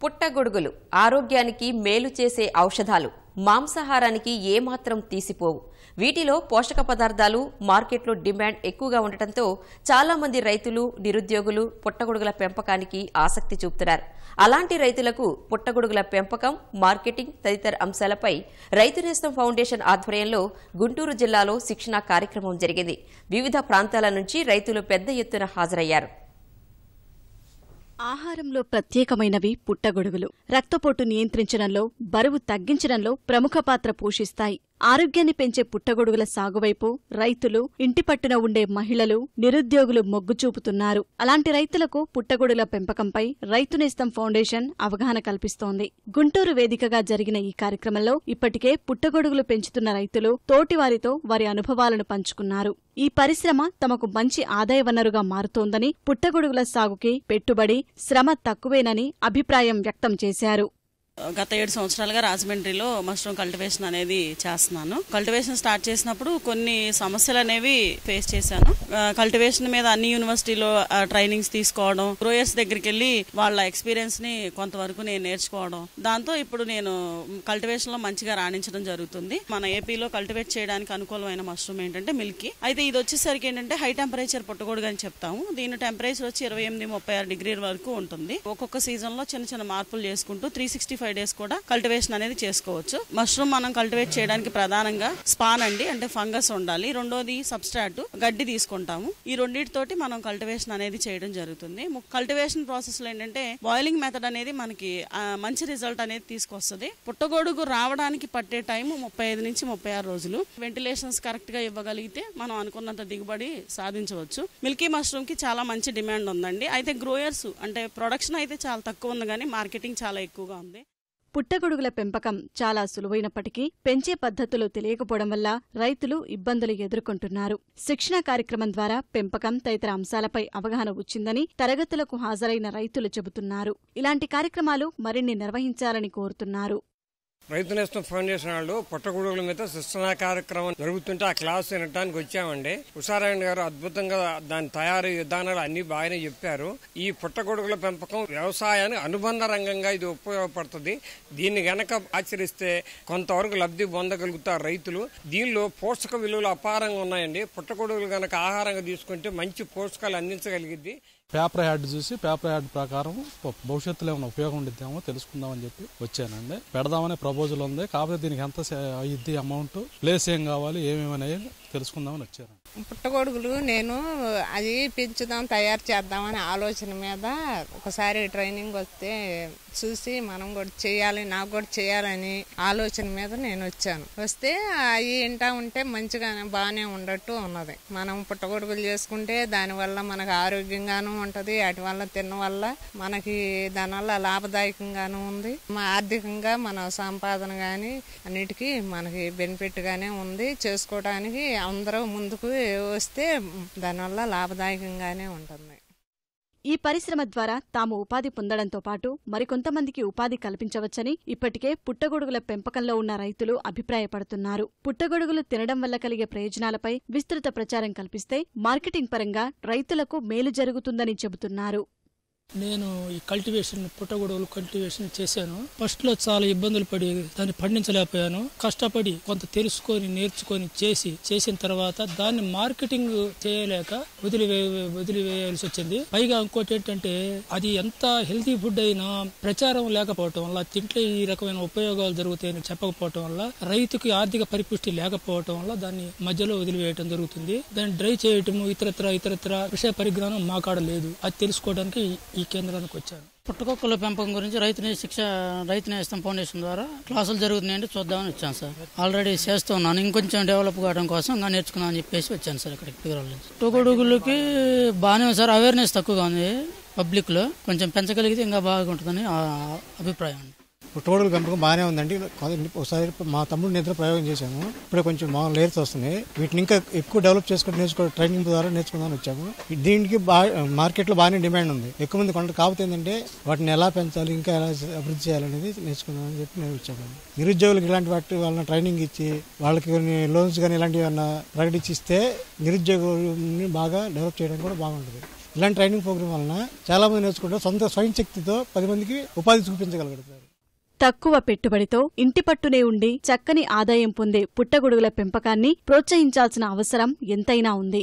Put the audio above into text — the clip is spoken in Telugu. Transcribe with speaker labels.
Speaker 1: పుట్టగొడుగులు ఆరోగ్యానికి మేలు చేసే ఔషధాలు మాంసాహారానికి ఏమాత్రం తీసిపోవు. వీటిలో పోషక పదార్థాలు మార్కెట్లో డిమాండ్ ఎక్కువగా ఉండటంతో చాలామంది రైతులు నిరుద్యోగులు పుట్టగొడుగుల పెంపకానికి ఆసక్తి చూపుతున్నారు. అలాంటి రైతులకు పుట్టగొడుగుల పెంపకం మార్కెటింగ్ తదితర అంశాలపై రైతు నేస్తం ఫౌండేషన్ ఆధ్వర్యంలో గుంటూరు జిల్లాలో శిక్షణా కార్యక్రమం జరిగింది. వివిధ ప్రాంతాల నుంచి రైతులు పెద్ద ఎత్తున హాజరయ్యారు.
Speaker 2: ఆహారంలో ప్రత్యేకమైనవి పుట్టగొడుగులు. రక్తపోటు నియంత్రించడంలో బరువు తగ్గించడంలో ప్రముఖ పాత్ర పోషిస్తాయి. ఆరోగ్యాన్ని పెంచే పుట్టగొడుగుల సాగువైపు రైతులు ఇంటి పట్టున ఉండే మహిళలు నిరుద్యోగులు మొగ్గు చూపుతున్నారు. అలాంటి రైతులకు పుట్టగొడుగుల పెంపకంపై రైతు నేస్తం ఫౌండేషన్ అవగాహన కల్పిస్తోంది. గుంటూరు వేదికగా జరిగిన ఈ కార్యక్రమంలో ఇప్పటికే పుట్టగొడుగులు పెంచుతున్న రైతులు తోటివారితో వారి అనుభవాలను పంచుకున్నారు. ఈ పరిశ్రమ తమకు మంచి ఆదాయ వనరుగా మారుతోందని పుట్టగొడుగుల సాగుకి పెట్టుబడి శ్రమ తక్కువేనని అభిప్రాయం వ్యక్తం చేశారు.
Speaker 3: గత ఏడు సంవత్సరాలుగా రాజమండ్రిలో మష్రూమ్ కల్టివేషన్ అనేది చేస్తున్నాను. కల్టివేషన్ స్టార్ట్ చేసినప్పుడు కొన్ని సమస్యలు అనేవి ఫేస్ చేశాను. కల్టివేషన్ మీద అన్ని యూనివర్సిటీలో ట్రైనింగ్స్ తీసుకోవడం గ్రోయర్స్ దగ్గరికి వెళ్ళి వాళ్ళ ఎక్స్పీరియన్స్ని కొంతవరకు నేను నేర్చుకోవడం. దాంతో ఇప్పుడు నేను కల్టివేషన్లో మంచిగా రాణించడం జరుగుతుంది. మన ఏపీలో కల్టివేట్ చేయడానికి అనుకూలమైన మష్రూమ్ ఏంటంటే మిల్కీ. అయితే ఇది వచ్చేసరికి ఏంటంటే హై టెంపరేచర్ పుట్టకూడదు అని చెప్తాము. దీని టెంపరేచర్ వచ్చి ఇరవై ఎనిమిది ముప్పై ఆరు డిగ్రీల వరకు ఉంటుంది. ఒక్కొక్క సీజన్లో చిన్న చిన్న మార్పులు చేసుకుంటూ త్రీ సిక్స్టీ ఫైవ్ డేస్ కూడా కల్టివేషన్ అనేది చేసుకోవచ్చు. మష్రూమ్ మనం కల్టివేట్ చేయడానికి ప్రధానంగా స్పాన్ అండి అంటే ఫంగస్ ఉండాలి. రెండోది సబ్స్ట్రాట్ గడ్డి తీసుకుంటాము. ఈ రెండింటితోటి మనం కల్టివేషన్ అనేది చేయడం జరుగుతుంది. కల్టివేషన్ ప్రాసెస్లో ఏంటంటే బాయిలింగ్ మెథడ్ అనేది మనకి మంచి రిజల్ట్ అనేది తీసుకొస్తుంది. పుట్టగొడుగు రావడానికి పట్టే టైం ముప్పై ఐదు నుంచి ముప్పై ఆరు రోజులు. వెంటిలేషన్స్ కరెక్ట్గా ఇవ్వగలిగితే మనం అనుకున్నంత దిగుబడి సాధించవచ్చు. మిల్కీ మష్రూమ్కి చాలా మంచి డిమాండ్ ఉందండి. అయితే గ్రోయర్స్ అంటే ప్రొడక్షన్ అయితే చాలా తక్కువ ఉంది కానీ మార్కెటింగ్ చాలా ఎక్కువగా ఉంది.
Speaker 2: పుట్టగొడుగుల పెంపకం చాలా సులువైనప్పటికీ పెంచే పద్ధతులు తెలియకపోవడం వల్ల రైతులు ఇబ్బందులు ఎదుర్కొంటున్నారు. శిక్షణ కార్యక్రమం ద్వారా పెంపకం తదితర అంశాలపై అవగాహన వచ్చిందని తరగతులకు హాజరైన రైతులు చెబుతున్నారు. ఇలాంటి కార్యక్రమాలు మరిన్ని నిర్వహించాలని కోరుతున్నారు.
Speaker 4: రైతు నేస్తం ఫౌండేషన్ వాళ్ళు పుట్టగొడుగుల మీద శిక్షణ కార్యక్రమం జరుగుతుంటే ఆ క్లాస్ వినడానికి వచ్చామండి. ఉషారాయణ గారు అద్భుతంగా దాని తయారీ విధానాలు అన్ని బాగానే చెప్పారు. ఈ పుట్టగొడుగుల పెంపకం వ్యవసాయానికి అనుబంధ రంగంగా ఇది ఉపయోగపడుతుంది. దీన్ని గనక ఆచరిస్తే కొంతవరకు లబ్ధి పొందగలుగుతారు రైతులు. దీనిలో పోషక విలువలు అపారంగా ఉన్నాయండి. పుట్టగొడుగులు గనక ఆహారంగా తీసుకుంటే మంచి పోషకాలు అందించగలిగింది
Speaker 5: పేపర్ యాడ్ చూసి పేపర్ యాడ్ ప్రకారం భవిష్యత్తులో ఏమైనా ఉపయోగం ఉండిద్దామో తెలుసుకుందామని చెప్పి వచ్చానండి. పెడదామనే ప్రపోజల్ ఉంది. కాకపోతే దీనికి ఎంత సే- అయ్యిద్ది అమౌంట్ ప్లేస్ ఏం కావాలి? ఏమేమి తెలుసుకుందామని వచ్చారు.
Speaker 6: పుట్టగొడుగులు నేను అది పెంచుదాం తయారు చేద్దామని ఆలోచన మీద ఒకసారి ట్రైనింగ్ వస్తే చూసి మనం కూడా చేయాలి నాకు కూడా చేయాలని ఆలోచన మీద నేను వచ్చాను. వస్తే అవి వింటా ఉంటే మంచిగానే బాగానే ఉండట్టు ఉన్నది. మనం పుట్టగొడుగులు చేసుకుంటే దానివల్ల మనకు ఆరోగ్యంగాను ఉంటుంది వాటి వల్ల తిన్న వల్ల మనకి దానివల్ల లాభదాయకంగాను ఉంది. మా ఆర్థికంగా మన సంపాదన కానీ అన్నిటికీ మనకి బెనిఫిట్గానే ఉంది. చేసుకోవడానికి అందరూ ముందుకు వస్తే దానివల్ల లాభదాయకంగానే ఉంటుంది.
Speaker 2: ఈ పరిశ్రమ ద్వారా తాము ఉపాధి పొందడంతో పాటు మరికొంతమందికి ఉపాధి కల్పించవచ్చని ఇప్పటికే పుట్టగొడుగుల పెంపకంలో ఉన్న రైతులు అభిప్రాయపడుతున్నారు. పుట్టగొడుగులు తినడం వల్ల కలిగే ప్రయోజనాలపై విస్తృత ప్రచారం కల్పిస్తే మార్కెటింగ్ పరంగా రైతులకు మేలు జరుగుతుందని చెబుతున్నారు.
Speaker 7: నేను ఈ కల్టివేషన్ పుట్టగొడుగులు కల్టివేషన్ చేశాను. ఫస్ట్లో చాలా ఇబ్బందులు పడి దాన్ని పండించలేకపోయాను. కష్టపడి కొంత తెలుసుకొని నేర్చుకొని చేసి చేసిన తర్వాత దాన్ని మార్కెటింగ్ చేయలేక వదిలివే వదిలివేయాల్సి వచ్చింది. పైగా ఇంకోటి ఏంటంటే అది ఎంత హెల్తీ ఫుడ్ అయినా ప్రచారం లేకపోవటం వల్ల తింటే ఈ రకమైన ఉపయోగాలు జరుగుతాయని చెప్పకపోవటం వల్ల రైతుకి ఆర్థిక పరిపుష్టి లేకపోవటం వల్ల దాన్ని మధ్యలో వదిలివేయటం జరుగుతుంది. దాన్ని డ్రై చేయటము ఇతరత్ర ఇతరత్ర విషయ పరిజ్ఞానం మా అది తెలుసుకోవడానికి ఈ కేంద్రానికి వచ్చాను
Speaker 8: పుట్టుకొక్కల పెంపకం గురించి రైతుని శిక్ష రైతు నేస్తం ఫౌండేషన్ ద్వారా క్లాసులు జరుగుతున్నాయంటే చూద్దామని వచ్చాను సార్. ఆల్రెడీ చేస్తూ ఉన్నాను ఇంకొంచెం డెవలప్ కావడం కోసం ఇంకా నేర్చుకున్నాను అని చెప్పేసి వచ్చాను సార్ ఇక్కడికి పిగరాల నుంచి. పుట్టగొడుగులకి బాగానే సార్. అవేర్నెస్ తక్కువగా ఉంది పబ్లిక్లో. కొంచెం పెంచగలిగితే ఇంకా బాగుంటుందని ఆ అభిప్రాయం అండి.
Speaker 9: పుట్టగొడుగుల పెంపకం బాగానే ఉందండి. ఒకసారి మా తమ్ముడు నిద్ర ప్రయోగం చేశాము. ఇప్పుడే కొంచెం మామూలు లేయర్స్ వస్తున్నాయి. వీటిని ఇంకా ఎక్కువ డెవలప్ చేసుకుని నేర్చుకో ట్రైనింగ్ ద్వారా నేర్చుకుందామని వచ్చాము. దీనికి బాగా మార్కెట్లో బాగానే డిమాండ్ ఉంది. ఎక్కువ మంది కొండ కాకపోతే ఏంటంటే వాటిని ఎలా పెంచాలి ఇంకా ఎలా అభివృద్ధి చేయాలనేది నేర్చుకుందామని చెప్పి నేను వచ్చాము నిరుద్యోగులకు ఇలాంటి వాటి వాళ్ళని ట్రైనింగ్ ఇచ్చి వాళ్ళకి కొన్ని లోన్స్ కానీ ఇలాంటివి ఏమన్నా ప్రకటించిస్తే నిరుద్యోగులని బాగా డెవలప్ చేయడం కూడా బాగుంటుంది. ఇలాంటి ట్రైనింగ్ ప్రోగ్రామ్ వలన చాలా మంది నేర్చుకుంటారు. సొంత స్వయం శక్తితో పది మందికి ఉపాధి చూపించగలుగుతారు.
Speaker 2: తక్కువ పెట్టుబడితో ఇంటి పట్టునే ఉండి చక్కని ఆదాయం పొందే పుట్టగొడుగుల పెంపకాన్ని ప్రోత్సహించాల్సిన అవసరం ఎంతైనా ఉంది.